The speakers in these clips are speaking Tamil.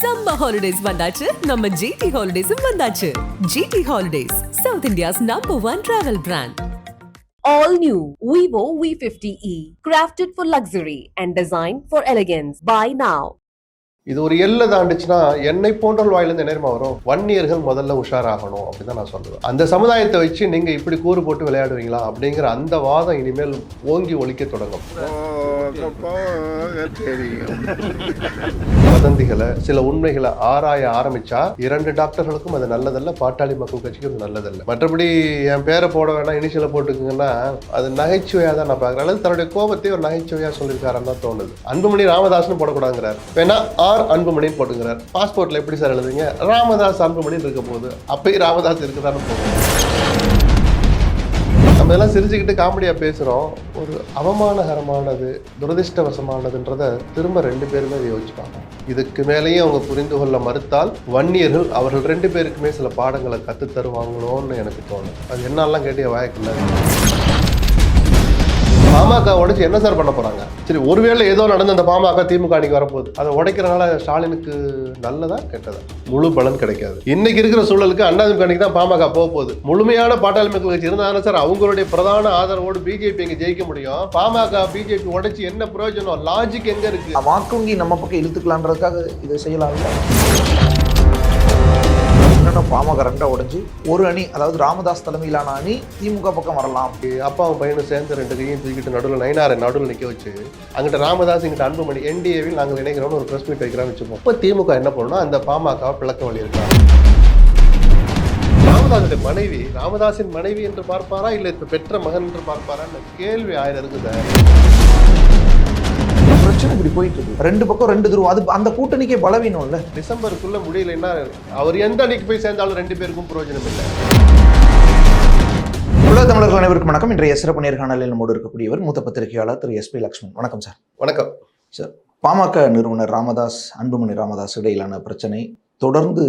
சம்மர் ஹாலிடேஸ் வந்தாச்சு நம்ம ஜிடி ஹாலிடேஸும் வந்தாச்சு GT holidays south India's number one travel brand All new Vivo V50e, crafted for luxury and designed for elegance. Buy now. இது ஒரு எல்லை தாண்டுச்சுன்னா என்னை போன்றவர்கள் வாயிலிருந்து தெரியுமா வரும்? வன்னியர்கள் முதல்ல உஷாராகணும் அப்படின்னு தான் நான் சொல்லுவேன் அந்த சமுதாயத்தை வச்சு நீங்க இப்படி கூறு போட்டு விளையாடுவீங்களா அப்படிங்கிற அந்த வாதம் இனிமேல் ஓங்கி ஒலிக்க தொடங்கும். வதந்திகளை சில உண்மைகளை ஆராய ஆரம்பிச்சா இரண்டு டாக்டர்களுக்கும் அது நல்லதல்ல பாட்டாளி மக்கள் கட்சிக்கும் அது நல்லதல்ல. மற்றபடி என் பேரை போட வேணாம் இனிஷியலை போட்டுக்குங்கன்னா அது நகைச்சுவையா தான் நான் பார்க்குறேன். அல்லது தன்னுடைய கோபத்தை ஒரு நகைச்சுவையா சொல்லியிருக்காருன்னு தான் தோணுது. அன்புமணி ராமதாஸ்னு போடக்கூடாதுங்கிறார். வேணா ஆர் அன்புமணின்னு போட்டுங்கிறார் பாஸ்போர்ட்டில் எப்படி சார் எழுதுங்க ராமதாஸ் அன்புமணின்னு இருக்க போகுது அப்பயும் ராமதாஸ் இருக்குதான்னு போகும் நம்ம எல்லாம் சிரிச்சுக்கிட்டு காமெடியாக பேசுகிறோம் ஒரு அவமானகரமானது துரதிர்ஷ்டவசமானதுன்றத திரும்ப ரெண்டு பேருமே யோசிச்சுப்பாங்க யோசிப்பாங்க. இதுக்கு மேலேயும் அவங்க புரிந்து கொள்ள மறுத்தால் வன்னியர்கள் அவர்கள் ரெண்டு பேருக்குமே சில பாடங்களை கற்றுத்தருவாங்களோன்னு எனக்கு தோணும் அது என்னெல்லாம் கேட்டிய வாய்க்குள்ள பாமக உடைச்சு என்ன சார் பண்ண போறாங்க? சரி ஒருவேளை ஏதோ நடந்து அந்த பாமக திமுக அன்னைக்கு வரப்போகுது. அதை உடைக்கிறனால ஸ்டாலினுக்கு நல்லதா கெட்டதா? முழு பலன் கிடைக்காது. இன்னைக்கு இருக்கிற சூழலுக்கு அண்ணாதிமுக அன்னைக்கு தான் பாமக போக போகுது. முழுமையான பாட்டாளி மக்கள் கட்சி இருந்தாங்க சார் அவங்களுடைய பிரதான ஆதரவோடு பிஜேபி இங்க ஜெயிக்க முடியும்? பாமக பிஜேபி உடைச்சு என்ன பிரயோஜனம்? லாஜிக் எங்க இருக்கு? வாக்குங்கி நம்ம பக்கம் இழுத்துக்கலான்றதுக்காக இதை செய்யலாம்ல. என்னன்னா பாமக ரெண்டா உடைஞ்சு ஒரு அணி அதாவது ராமதாஸ் தலைமையிலான அணி திமுக பக்கம் வரலாம். அப்பாவை பையனும் சேர்ந்து ரெண்டு கையும் தூக்கிட்டு நடுவில் நைனாரை நடுவில் நிற்க வச்சு அங்கிட்ட ராமதாஸ் இங்கிட்ட அன்புமணி என்டிஏவில் நாங்கள் இணைக்கிறோம்னு ஒரு ப்ரெஸ் மீட் வைக்கிறோம்னு வச்சுப்போம். இப்போ திமுக என்ன பண்ணணும் அந்த பாமக பிளக்க வழி இருக்காங்க ராமதாஸுடைய மனைவி ராமதாஸின் மனைவி என்று பார்ப்பாரா இல்லை இப்போ பெற்ற மகன் என்று பார்ப்பாரான்னு கேள்வி ஆயிரம் இருக்குது பிரச்சனை இப்படி போயிட்டு இருக்கு. ரெண்டு பக்கம் ரெண்டு துருவம். அது அந்த கூட்டணிக்கே பலவீனம் இல்ல டிசம்பருக்குள்ள முடியலைன்னா அவர் எந்த அன்னைக்கு போய் சேர்ந்தாலும் ரெண்டு பேருக்கும் பிரயோஜனம் இல்லை. உலக தமிழர்கள் அனைவருக்கும் வணக்கம். இன்றைய சிறப்பு நேர்காணலில் நம்மோடு இருக்கக்கூடியவர் மூத்த பத்திரிகையாளர் திரு எஸ் பி லக்ஷ்மண். வணக்கம் சார். வணக்கம். சார் பாமக நிறுவனர் ராமதாஸ் அன்புமணி ராமதாஸ் இடையிலான பிரச்சனை தொடர்ந்து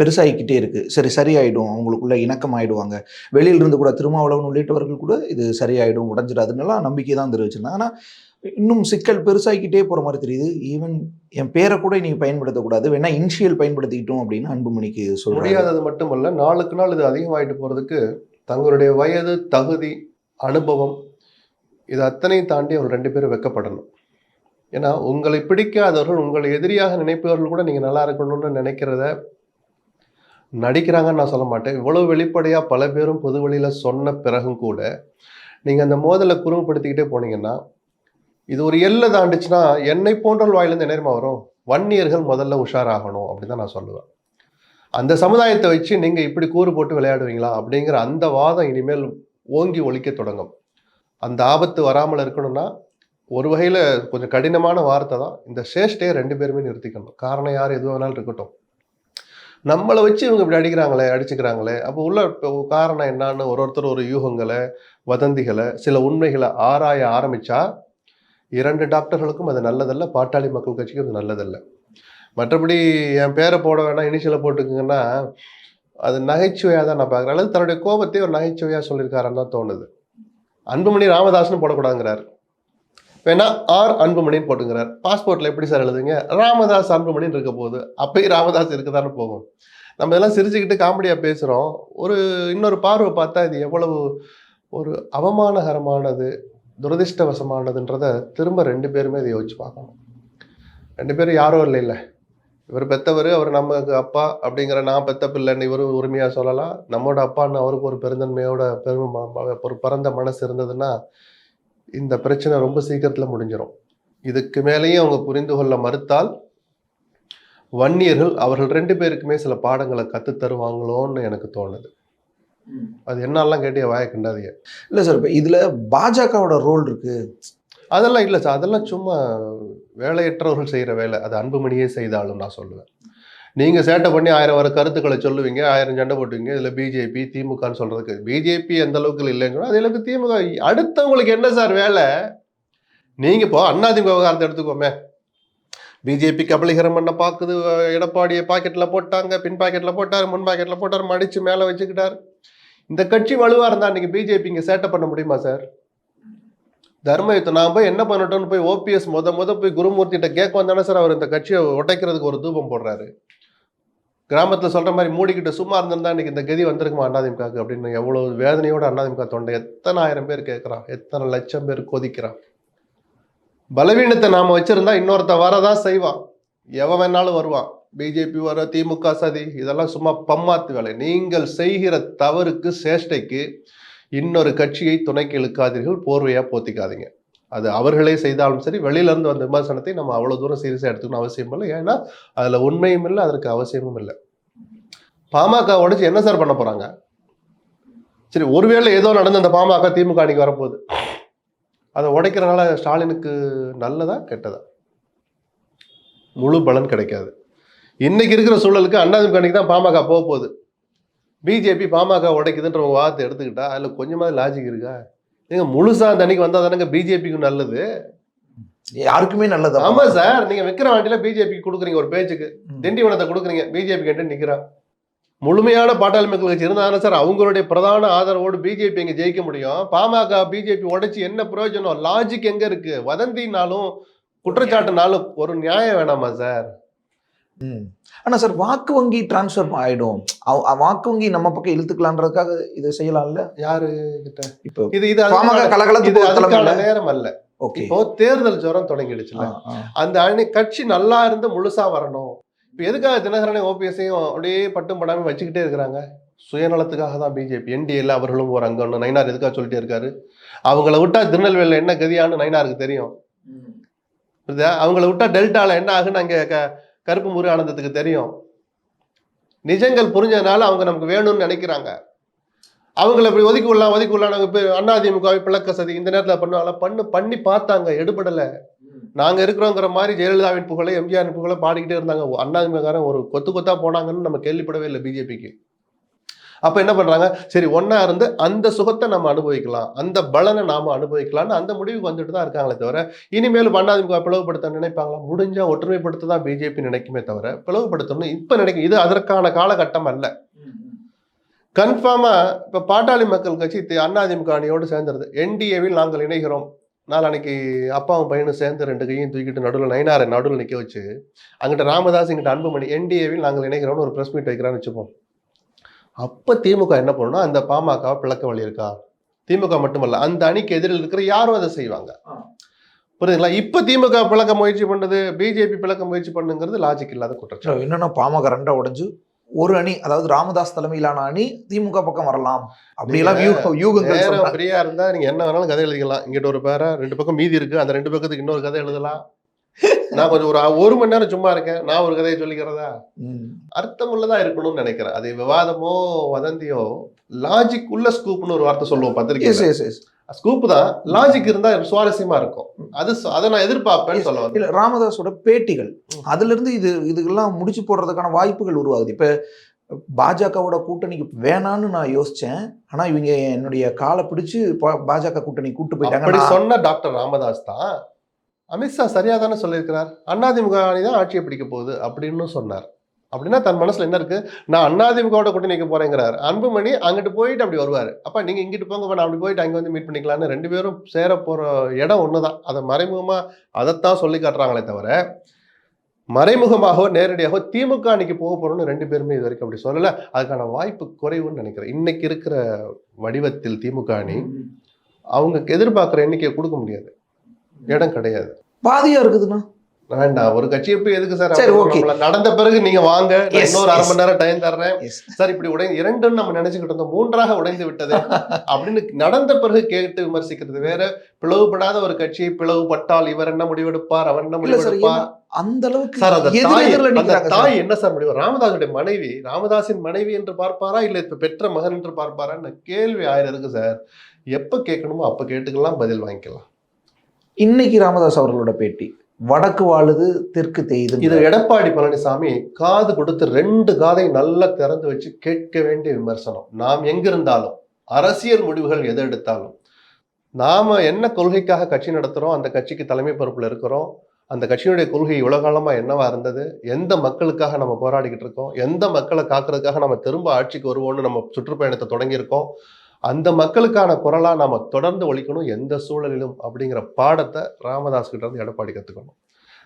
பெருசாகிக்கிட்டே இருக்கு. சரி சரியாயிடும். அவங்களுக்குள்ள இணக்கம் ஆயிடுவாங்க. வெளியில இருந்து கூட திருமாவளவன் உள்ளிட்டவர்கள் கூட இது சரியாயிடும் உடஞ்சிடாதுன்னெல்லாம் நம்பிக்கை தான் தெரிவிச்சிருந்தாங்க. ஆனால் இன்னும் சிக்கல் பெருசாகிக்கிட்டே போகிற மாதிரி தெரியுது. ஈவன் என் பேரை கூட நீ பயன்படுத்தக்கூடாது. வேணா இனிஷியல் பயன்படுத்திக்கிட்டோம் அப்படின்னு அன்புமணிக்கு சொல்ல முடியாதது மட்டுமல்ல நாளுக்கு நாள் இது அதிகமாகிட்டு போகிறதுக்கு தங்களுடைய வயது தகுதி அனுபவம் இது அத்தனையும் தாண்டி அவர் ரெண்டு பேரும் வெக்கப்படணும். ஏன்னா உங்களை பிடிக்காதவர்கள் உங்களை எதிரியாக நினைப்பவர்கள் கூட நீங்கள் நல்லா இருக்கணும்னு நினைக்கிறத நடிக்கிறாங்கன்னு நான் சொல்ல மாட்டேன். இவ்வளோ வெளிப்படையாக பல பேரும் பொது வழியில் சொன்ன பிறகும் கூட நீங்கள் அந்த மோதலை குறும்படுத்திக்கிட்டே போனீங்கன்னா இது ஒரு எல்லை தாண்டுச்சுன்னா என்னை போன்றவர்கள் வாயிலிருந்து என்ன வரும்? வன்னியர்கள் முதல்ல உஷாராகணும் அப்படின்னு தான் நான் சொல்லுவேன். அந்த சமுதாயத்தை வச்சு நீங்கள் இப்படி கூறு போட்டு விளையாடுவீங்களா அப்படிங்கிற அந்த வாதம் இனிமேல் ஓங்கி ஒழிக்க தொடங்கும். அந்த ஆபத்து வராமல் இருக்கணும்னா ஒரு வகையில் கொஞ்சம் கடினமான வார்த்தை தான். இந்த சேஷ்டையை ரெண்டு பேருமே நிறுத்திக்கணும். காரணம் யார் எது வேணாலும் இருக்கட்டும். நம்மளை வச்சு இவங்க இப்படி அடிக்கிறாங்களே அடிச்சுக்கிறாங்களே அப்போ உள்ள காரணம் என்னன்னு ஒரு ஒருத்தர் ஒரு யூகங்களை வதந்திகளை சில உண்மைகளை ஆராய ஆரம்பித்தா இரண்டு டாக்டர்களுக்கும் அது நல்லதல்ல பாட்டாளி மக்கள் கட்சிக்கும் அது நல்லதல்ல. மற்றபடி என் பேரை போட வேணாம் இனிஷியலை போட்டுக்குங்கன்னா அது நகைச்சுவையாக தான் நான் பார்க்குறேன். அல்லது தன்னுடைய கோபத்தை ஒரு நகைச்சுவையாக சொல்லியிருக்காருன்னு தான் தோணுது. அன்புமணி ராமதாஸ்னு போடக்கூடாதுங்கிறார். வேணா ஆர் அன்புமணின்னு போட்டுங்கிறார். பாஸ்போர்ட்டில் எப்படி சார் எழுதுங்க ராமதாஸ் அன்புமணின்னு இருக்க போகுது. அப்பயும் ராமதாஸ் இருக்குதானே போகும். நம்ம இதெல்லாம் சிரிச்சுக்கிட்டு காமெடியாக பேசுகிறோம் ஒரு இன்னொரு பார்வை பார்த்தா இது எவ்வளவு ஒரு அவமானகரமானது. துரதிர்ஷ்டவசமானதுன்றத திரும்ப ரெண்டு பேருமே இதை யோசிச்சு பார்க்கணும். ரெண்டு பேரும் யாரும் இல்லை இல்லை. இவர் பெத்தவர் அவர் நமக்கு அப்பா அப்படிங்கிற நான் பெத்த பிள்ளைன்னு இவரும் உரிமையாக சொல்லலாம். நம்மளோட அப்பான்னு அவருக்கு ஒரு பெருந்தன்மையோட பெருமை ஒரு பரந்த மனசு இருந்ததுன்னா இந்த பிரச்சனை ரொம்ப சீக்கிரத்தில் முடிஞ்சிடும் இதுக்கு மேலேயும் அவங்க புரிந்து கொள்ள மறுத்தால் வன்னியர்கள் அவர்கள் ரெண்டு பேருக்குமே சில பாடங்களை கற்றுத் தருவாங்களோன்னு எனக்கு தோணுது. அது என்னெல்லாம் கேட்டிய வாய கிண்டாதீங்க. இல்ல சார் இப்போ இதுல பாஜகவோட ரோல் இருக்கு. அதெல்லாம் இல்லை சார் அதெல்லாம் சும்மா வேலையற்றவர்கள் செய்கிற வேலை. அது அன்புமணியே செய்தாலும் நான் சொல்லுவேன். நீங்கள் சேட்டை பண்ணி ஆயிரம் வர கருத்துக்களை சொல்லுவீங்க ஆயிரம் சண்டை போட்டுவீங்க இதில் பிஜேபி திமுகன்னு சொல்கிறதுக்கு பிஜேபி எந்த அளவுக்கு இல்லைன்னு சொன்னா, அது எனக்கு திமுக அடுத்தவங்களுக்கு என்ன சார் வேலை? நீங்கள் இப்போ அண்ணாதிமுக விவகாரத்தை எடுத்துக்கோமே. பிஜேபி கபலீகரம் பண்ண பார்க்குது எடப்பாடியை பாக்கெட்டில் போட்டாங்க பின் பாக்கெட்டில் போட்டார் முன் பாக்கெட்டில் போட்டார் மடித்து மேலே வச்சுக்கிட்டார். இந்த கட்சி வலுவாக இருந்தால் அன்றைக்கி பிஜேபி இங்கே சேட்டை பண்ண முடியுமா சார் தர்ம யுத்தம். நான் போய் என்ன பண்ணட்டும்னு போய் ஓபிஎஸ் முத முத போய் குருமூர்த்திகிட்ட கேட்க வந்தானே சார் அவர் இந்த கட்சியை உடைக்கிறதுக்கு ஒரு தூபம் போடுறாரு. கிராமத்தில் சொல்கிற மாதிரி மூடிக்கிட்டு சும்மா இருந்திருந்தா இன்னைக்கு இந்த கதி வந்திருக்குமா அண்ணாதிமுகக்கு அப்படின்னு எவ்வளோ வேதனையோட அண்ணாதிமுக தொண்டை. எத்தனை ஆயிரம் பேர் கேட்குறான் எத்தனை லட்சம் பேர் கொதிக்கிறான் பலவீனத்தை நாம் வச்சுருந்தா இன்னொருத்த வரதான் செய்வான் எவன் வேணாலும் வருவான் பிஜேபி வர திமுக சதி இதெல்லாம் சும்மா பம்மாத்து வேலை. நீங்கள் செய்கிற தவறுக்கு சேஷ்டைக்கு இன்னொரு கட்சியை துணைக்கு இழுக்காதீர்கள் போர்வையாக போத்திக்காதீங்க. அது அவர்களே செய்தாலும் சரி வெளியில இருந்து வந்த விமர்சனத்தை நம்ம அவ்வளோ தூரம் சீரியஸாக எடுத்துக்கணும் அவசியம் இல்லை. ஏன்னா அதில் உண்மையும் இல்லை அதற்கு அவசியமும் இல்லை. பாமக உடச்சு என்ன சார் பண்ண போகிறாங்க சரி ஒருவேளை ஏதோ நடந்து அந்த பாமக திமுக அன்னைக்கு வரப்போகுது. அதை உடைக்கிறனால ஸ்டாலினுக்கு நல்லதா கெட்டதா? முழு பலன் கிடைக்காது. இன்னைக்கு இருக்கிற சூழலுக்கு அண்ணாதிமுக அன்னைக்கு தான் பாமக போக போகுது. பிஜேபி பாமக உடைக்குதுன்ற ஒரு வார்த்தை எடுத்துக்கிட்டா அதுல கொஞ்சமாவது லாஜிக் இருக்கா? நீங்க முழுசா அந்த அன்னைக்கு வந்தா தானங்க பிஜேபிக்கு நல்லது. யாருக்குமே நல்லது அப்ப. ஆமா சார் நீங்க விக்கிற வண்டியில பிஜேபிக்கு கொடுக்குறீங்க ஒரு பேச்சுக்கு. திண்டிவனத்தை கொடுக்குறீங்க பிஜேபி கிட்ட நிக்கிறான் முழுமையான பாட்டாளி மக்கள் கட்சி இருந்தாங்க சார் அவங்களுடைய பிரதான ஆதரவோடு பிஜேபி எங்க ஜெயிக்க முடியும்? பாமக பிஜேபி உடைச்சு என்ன பிரயோஜனம்? லாஜிக் எங்க இருக்கு? வதந்தினாலும் குற்றச்சாட்டுனாலும் ஒரு நியாயம் வேணாமா சார்? ஆனா சார் வாக்கு வங்கி டிரான்ஸ்ஃபர் ஆயிடும். வாக்கு வங்கி நம்ம பக்கம் இழுத்துக்கலான்றதுக்காக இதை செய்யலாம்ல? யாரு கிட்ட? இப்போ இது இது இல்ல? நேரம் அல்ல ஓகே. இப்போ தேர்தல் ஜுரம் தொடங்கிடுச்சுல அந்த அணி கட்சி நல்லா இருந்து முழுசா வரணும். இப்போ எதுக்காக தினகரனை ஓபிஎஸ்ஸையும் அப்படியே பட்டும் படாம வச்சுக்கிட்டே இருக்கிறாங்க? சுயநலத்துக்காக தான் பிஜேபி என்டிஏல அவர்களும் ஒரு அங்கம்னு நைனார் எதுக்காக சொல்லிட்டே இருக்காரு? அவங்கள விட்டா திருநெல்வேலியில் என்ன கதியான்னு நைனாருக்கு தெரியும். புரியுதா? அவங்கள விட்டா டெல்டால என்ன ஆகுன்னு அங்கே கருப்பு முருகானந்தத்துக்கு தெரியும். நிஜங்கள் புரிஞ்சதுனால அவங்க நமக்கு வேணும்னு நினைக்கிறாங்க. அவங்கள இப்படி ஒதுக்கி விடலாம் ஒதுக்கி விடலாம் நாங்கள் இப்போ அதிமுகவை பிளக்க சதி இந்த நேரத்தில் பண்ணுவாங்களா பண்ணு பண்ணி பார்த்தாங்க எடுபடலை. நாங்கள் இருக்கிறோங்கிற மாதிரி ஜெயலலிதாவின் புகழை எம்ஜிஆர் புகழை பாடிக்கிட்டே இருந்தாங்க. அண்ணாதிமுககாரன் ஒரு கொத்து கொத்தா போனாங்கன்னு நம்ம கேள்விப்படவே இல்லை பிஜேபிக்கு அப்போ என்ன பண்ணுறாங்க சரி ஒன்றா இருந்து அந்த சுகத்தை நம்ம அனுபவிக்கலாம். அந்த பலனை நாம் அனுபவிக்கலாம்னு அந்த முடிவுக்கு வந்துட்டு தான் இருக்காங்களே தவிர இனிமேல் அதிமுக பிளவுபடுத்த நினைப்பாங்களா? முடிஞ்சால் ஒற்றுமைப்படுத்த தான் பிஜேபி நினைக்குமே தவிர பிளவுபடுத்தணும்னு இப்போ நினைக்கும் இது அதற்கான காலகட்டம் அல்ல. கன்ஃபார்மாக இப்போ பாட்டாளி மக்கள் கட்சி அண்ணாதிமுக அதிமுக அணியோடு சேர்ந்துருது. என்டிஏவில் நாங்கள் இணைகிறோம். நாளன்னைக்கு அப்பாவும் பையனும் சேர்ந்து ரெண்டு கையும் தூக்கிட்டு நடுவில் நைனாரை நடுவில் நிற்க வச்சு அங்கிட்ட ராமதாஸ் இங்கிட்ட அன்புமணி என்டிஏவில் நாங்கள் இணைகிறோம்னு ஒரு ப்ரெஸ் மீட் வைக்கிறான்னு வச்சுப்போம். அப்போ திமுக என்ன பண்ணணும் அந்த பாமகவை பிளக்க வழி இருக்கா? திமுக மட்டுமல்ல அந்த அணிக்கு எதிரில் இருக்கிற யாரும் அதை செய்வாங்க. புரியுதுங்களா? இப்போ திமுக பிளக்க முயற்சி பண்ணுது பிஜேபி பிளக்க முயற்சி பண்ணுங்கிறது லாஜிக் இல்லாத குற்றச்சாட்டு. என்னன்னா பாமக ரெண்டா உடைஞ்சு ஒரு அணி அதாவது ராமதாஸ் தலைமையிலான அணி திமுக பக்கம் வரலாம். அப்படியெல்லாம் யூக- யூகங்கள். ஃப்ரீயா இருந்தா நீங்க என்ன வேணாலும் கதை எழுதிக்கலாம். இங்கிட்ட ஒரு பேரா ரெண்டு பக்கம் மீதி இருக்கு. அந்த ரெண்டு பக்கத்துக்கு இன்னொரு கதை எழுதலாம். நான் கொஞ்சம் ஒரு ஒரு மணி நேரம் சும்மா இருக்கேன். நான் ஒரு கதையை சொல்லிக்கிறதா. அர்த்தமுள்ளதா இருக்கணும்னு நினைக்கிறேன். அது விவாதமோ வதந்தியோ லாஜிக் உள்ள ஸ்கூப்னு ஒரு வார்த்தை சொல்லுவோம் yes. ஸ்கூப் தான். லாஜிக் இருந்தா சுவாரஸ்யமா இருக்கும். அது அதை நான் எதிர்பார்ப்பேன்னு சொல்ல வந்தேன் இல்ல ராமதாஸோட பேட்டிகள். அதுல இருந்து இது இதுக்கெல்லாம் முடிச்சு போடுறதுக்கான வாய்ப்புகள் உருவாகுது. இப்ப பாஜகவோட கூட்டணிக்கு வேணான்னு நான் யோசிச்சேன். ஆனா இவங்க என்னுடைய காலை பிடிச்சு பாஜக கூட்டணி கூட்டு போயிட்டாங்க. சொன்ன டாக்டர் ராமதாஸ் தான் அமித்ஷா சரியா தானே சொல்லியிருக்கிறார்? அதிமுக அணி தான் ஆட்சியை பிடிக்க போகுது அப்படின்னு சொன்னார். அப்படின்னா தன் மனசுல என்ன இருக்கு? நான் அதிமுகவோட கூட்டணிக்கு போறேங்கிறார். அன்புமணி அங்கிட்டு போயிட்டு அப்படி வருவார். அப்ப நீங்க இங்கிட்டு போங்க நான் அப்படி போயிட்டு அங்க வந்து மீட் பண்ணிக்கலாம்னு ரெண்டு பேரும் சேர போற இடம் ஒண்ணுதான். அதை மறைமுகமா அதைத்தான் சொல்லி காட்டுறாங்களே தவிர மறைமுகமாகவோ நேரடியாகவோ திமுக அன்னைக்கு போக போறோம்னு ரெண்டு பேருமே இது வரைக்கும் அப்படி சொல்லல. அதுக்கான வாய்ப்பு குறைவுன்னு நினைக்கிறேன். இன்னைக்கு இருக்கிற வடிவத்தில் திமுக அணி அவங்க எதிர்பார்க்குற எண்ணிக்கையை கொடுக்க முடியாது. இடம் கிடையாது. பாதியா இருக்குதுண்ணா? வேண்டாம் ஒரு கட்சியை போய் எதுக்கு சார் சரி. நம்மள நடந்த பிறகு நீங்க வாங்க இன்னொரு அரை. மணி நேரம் டைம் தர்றேன். சார் இப்படி உடைந்து இரண்டுன்னு நம்ம நினைச்சுக்கிட்டு இருந்தோம் மூன்றாக உடைந்து விட்டது. அப்படின்னு நடந்த பிறகு கேட்டு விமர்சிக்கிறது வேற. பிளவுபடாத ஒரு கட்சியை பிளவுபட்டால் இவர் என்ன முடிவெடுப்பார் அவர் என்ன முடிவெடுப்பார்? அந்த அளவுக்கு சார் அந்த தாய் என்ன சார் முடிவு? ராமதாசுடைய மனைவி ராமதாஸின் மனைவி என்று பார்ப்பாரா இல்ல இப்ப பெற்ற மகன் என்று பார்ப்பாரான்னு கேள்வி ஆயிரம் இருக்கு சார். எப்ப கேட்கணுமோ அப்ப கேட்டுக்கலாம் பதில் வாங்கிக்கலாம். இன்னைக்கு ராமதாஸ் அவர்களோட பேட்டி வடக்கு வாழுது தெற்கு இது எடப்பாடி பழனிசாமி காது கொடுத்து ரெண்டு காதை நல்லா திறந்து வச்சு கேட்க வேண்டிய விமர்சனம். நாம் எங்கிருந்தாலும் அரசியல் முடிவுகள் எது எடுத்தாலும். நாம் என்ன கொள்கைக்காக கட்சி நடத்துகிறோம் அந்த கட்சிக்கு தலைமை பொறுப்பில் இருக்கிறோம். அந்த கட்சியினுடைய கொள்கை உலகாலமாக என்னவா இருந்தது? எந்த மக்களுக்காக நம்ம போராடிக்கிட்டு இருக்கோம்? எந்த மக்களை காக்கிறதுக்காக நம்ம திரும்ப ஆட்சிக்கு வருவோம்னு நம்ம சுற்றுப்பயணத்தை தொடங்கியிருக்கோம்? அந்த மக்களுக்கான குரலா நாம தொடர்ந்து ஒழிக்கணும் எந்த சூழலிலும் அப்படிங்கிற பாடத்தை ராமதாஸ் கிட்ட இருந்து எடப்பாடி கத்துக்கணும்.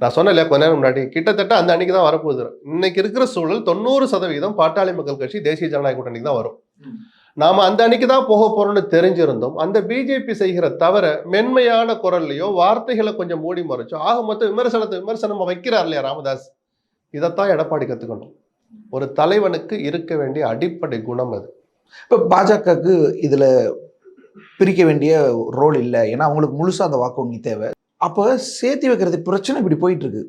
நான் சொன்னேன் இல்லையா கொஞ்ச நேரம் முன்னாடி கிட்டத்தட்ட அந்த அன்னைக்கு தான் வரப்போகுது. இன்னைக்கு இருக்கிற சூழல் தொண்ணூறு சதவீதம் பாட்டாளி மக்கள் கட்சி தேசிய ஜனநாயக கூட்டணிக்கு தான் வரும். நாம அந்த அன்னைக்கு தான் போக போறோம்னு தெரிஞ்சிருந்தோம். அந்த பிஜேபி செய்கிற தவிர மென்மையான குரல்லையோ வார்த்தைகளை கொஞ்சம் மூடி மறைச்சோ ஆக மொத்தம் விமர்சனத்தை விமர்சனமா வைக்கிறார் இல்லையா ராமதாஸ்? இதைத்தான் எடப்பாடி கத்துக்கணும். ஒரு தலைவனுக்கு இருக்க வேண்டிய அடிப்படை குணம் அது. இப்போ பாஜகவுக்கு இதுல பிரிக்க வேண்டிய ரோல் இல்லை. ஏன்னா அவங்களுக்கு முழுசா அந்த வாக்கு வங்கி தேவை. அப்போ சேர்த்து வைக்கிறது பிரச்சனை இப்படி போயிட்டு இருக்கு.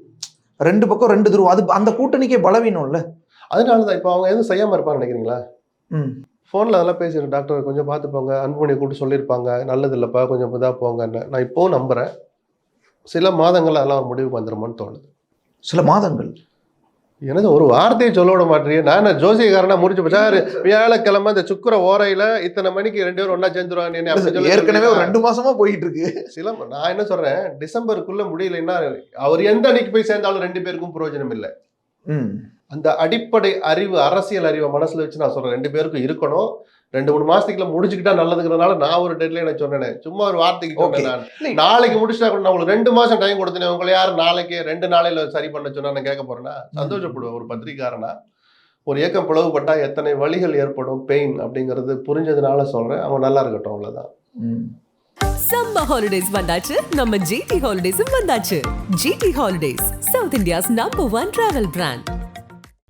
ரெண்டு பக்கம் ரெண்டு துருவம். அது அந்த கூட்டணிக்கே பலவீனம்ல. அதனால தான் இப்போ அவங்க எதுவும் செய்யாம இருப்பாங்க நினைக்கிறீங்களா? ம். ஃபோனில் அதெல்லாம் பேசிடுறேன் டாக்டர் கொஞ்சம் பார்த்துப்போங்க. அன்புமணி கூப்பிட்டு சொல்லியிருப்பாங்க. நல்லது இல்லைப்பா கொஞ்சம் இதாக போங்கன்னு. நான் இப்போவும் நம்புகிறேன் சில மாதங்கள் அதெல்லாம் ஒரு முடிவுக்கு வந்துருமோன்னு தோணுது. சில மாதங்கள். எனக்கு ஒரு வார்த்தையை சொல்ல விட மாட்டேறியே. நான் என்ன ஜோசியக்காரனா முடிச்சு போச்சா? வியாழக்கிழமை இந்த சுக்கர ஓரையில இத்தனை மணிக்கு ரெண்டு பேரும் ஒண்ணா சேர்ந்துருவாங்க ஏற்கனவே ஒரு? ரெண்டு மாசமா போயிட்டு இருக்கு சில நான் என்ன சொல்றேன் டிசம்பருக்குள்ள முடியலைன்னா அவர் எந்த அன்னைக்கு போய் சேர்ந்தாலும் ரெண்டு பேருக்கும் பிரயோஜனம் இல்லை. அந்த அடிப்படை அறிவு அரசியல் அறிவை மனசுல வச்சு நான் சொல்றேன் ரெண்டு பேருக்கும் இருக்கணும். ரெண்டு மூணு மாசத்துக்குள்ள முடிச்சுக்கிட்டா நல்லதுங்கிறதுனால நான் ஒரு டெட்லைனை சொன்னேன். சும்மா ஒரு வார்த்தைக்கு. சொன்னேன் நான். நாளைக்கு முடிச்சிட்டா கூட நான் உங்களுக்கு ரெண்டு மாசம் டைம் கொடுத்தேன் உங்களை யார் நாளைக்கு ரெண்டு நாளையில சரி பண்ண சொன்னா நான் கேட்க போறேன்னா சந்தோஷப்படுவேன். ஒரு பத்திரிக்காரனா ஒரு இயக்கம் பிளவுபட்டா எத்தனை வழிகள் ஏற்படும்? பெயின் அப்படிங்கிறது புரிஞ்சதுனால சொல்றேன். அவங்க நல்லா இருக்கட்டும் அவ்வளவுதான். ம். சம்மர் ஹாலிடேஸ் வந்தாச்சு. நம்ம ஜிடி ஹாலிடேஸும் வந்தாச்சு. GT holidays south India's number one travel brand